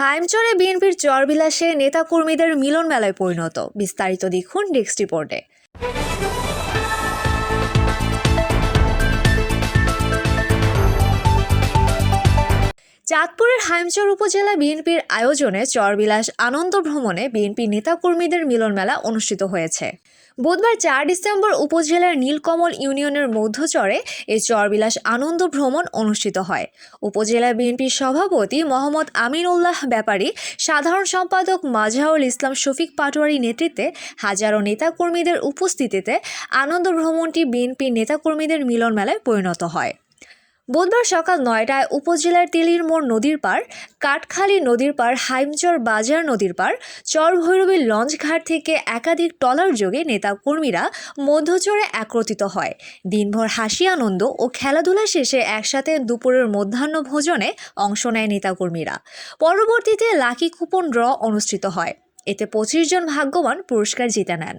হাইমচরে বিএনপির চরবিলাসে নেতাকর্মীদের মিলন মেলায় পরিণত। বিস্তারিত দেখুন ডেস্ক রিপোর্টে। চাঁদপুরের হাইমচর উপজেলা বিএনপির আয়োজনে চরবিলাস আনন্দ ভ্রমণে বিএনপি নেতাকর্মীদের মিলন মেলা অনুষ্ঠিত হয়েছে। বুধবার চার ডিসেম্বর উপজেলার নীলকমল ইউনিয়নের মধ্যচরে এই চরবিলাস আনন্দ ভ্রমণ অনুষ্ঠিত হয়। উপজেলা বিএনপির সভাপতি মোহাম্মদ আমিনুল্লাহ ব্যাপারী, সাধারণ সম্পাদক মাজাউল ইসলাম শফিক পাটোয়ারি নেতৃত্বে হাজারো নেতাকর্মীদের উপস্থিতিতে আনন্দ ভ্রমণটি বিএনপির নেতাকর্মীদের মিলন মেলায় পরিণত হয়। বুধবার সকাল নয়টায় উপজেলার তিলির মোড় নদীর পার কাঠখালী নদীর পার হাইমচর বাজার নদীর পার চর লঞ্চ ঘাট থেকে একাধিক ট্রলার যোগে নেতা কর্মীরা মধ্যচরে একত্রিত হয়। দিনভর হাসি, আনন্দ ও খেলাধুলা শেষে একসাথে দুপুরের মধ্যাহ্ন ভোজনে অংশ নেয় নেতাকর্মীরা। পরবর্তীতে লাকি কুপন ড্র অনুষ্ঠিত হয়। এতে পঁচিশ জন ভাগ্যবান পুরস্কার জিতে নেন।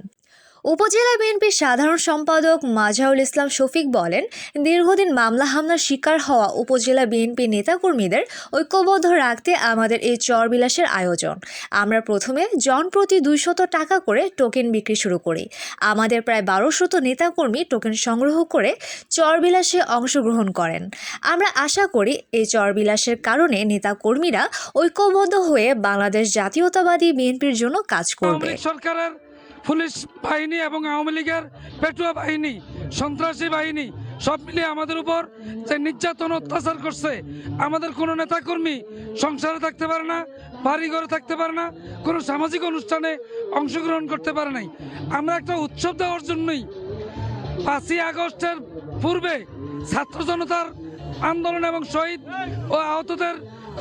উপজেলা বিএনপির সাধারণ সম্পাদক মাজাউল ইসলাম শফিক বলেন, দীর্ঘদিন মামলা হামলার শিকার হওয়া উপজেলা বিএনপি নেতাকর্মীদের ঐক্যবদ্ধ রাখতে আমাদের এই চরবিলাসের আয়োজন। আমরা প্রথমে জনপ্রতি দুইশত টাকা করে টোকেন বিক্রি শুরু করি। আমাদের প্রায় বারোশত নেতাকর্মী টোকেন সংগ্রহ করে চরবিলাসে অংশগ্রহণ করেন। আমরা আশা করি এই চরবিলাসের কারণে নেতাকর্মীরা ঐক্যবদ্ধ হয়ে বাংলাদেশ জাতীয়তাবাদী বিএনপির জন্য কাজ করবে। সরকারের পুলিশ বাহিনী এবং আওয়ামী লীগের পেটুয়া বাহিনী, সন্ত্রাসী বাহিনী, সব মিলিয়ে আমাদের উপর যে নির্যাতন অত্যাচার করছে, আমাদের কোনো নেতাকর্মী সংসারে থাকতে পারে না বাড়ি ঘরে থাকতে পারে না, কোনো সামাজিক অনুষ্ঠানে অংশগ্রহণ করতে পারে নাই। আমরা একটা উৎসব দেওয়ার জন্যই পাঁচই আগস্টের পূর্বে ছাত্র জনতার আন্দোলন এবং শহীদ ও আহতদের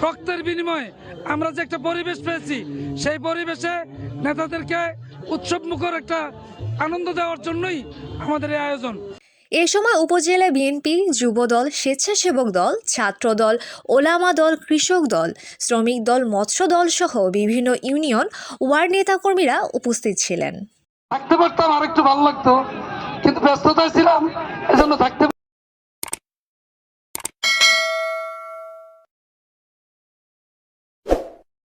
রক্তের বিনিময়ে আমরা যে একটা পরিবেশ পেয়েছি, সেই পরিবেশে নেতাদেরকে উৎসব মুখর একটা আনন্দ দেওয়ার জন্যই আমাদের এই আয়োজন। এ সময় উপজেলা বিএনপি যুবদল স্বেচ্ছাসেবক দল ছাত্রদল ওলামা দল কৃষক দল শ্রমিক দল মৎস্য দল সহ বিভিন্ন ইউনিয়ন ওয়ার্ড নেতাকর্মীরা উপস্থিত ছিলেন। থাকতে পারতাম আরেকটু ভালো লাগতো কিন্তু ব্যস্ততায় ছিলাম এজন্য থাকতে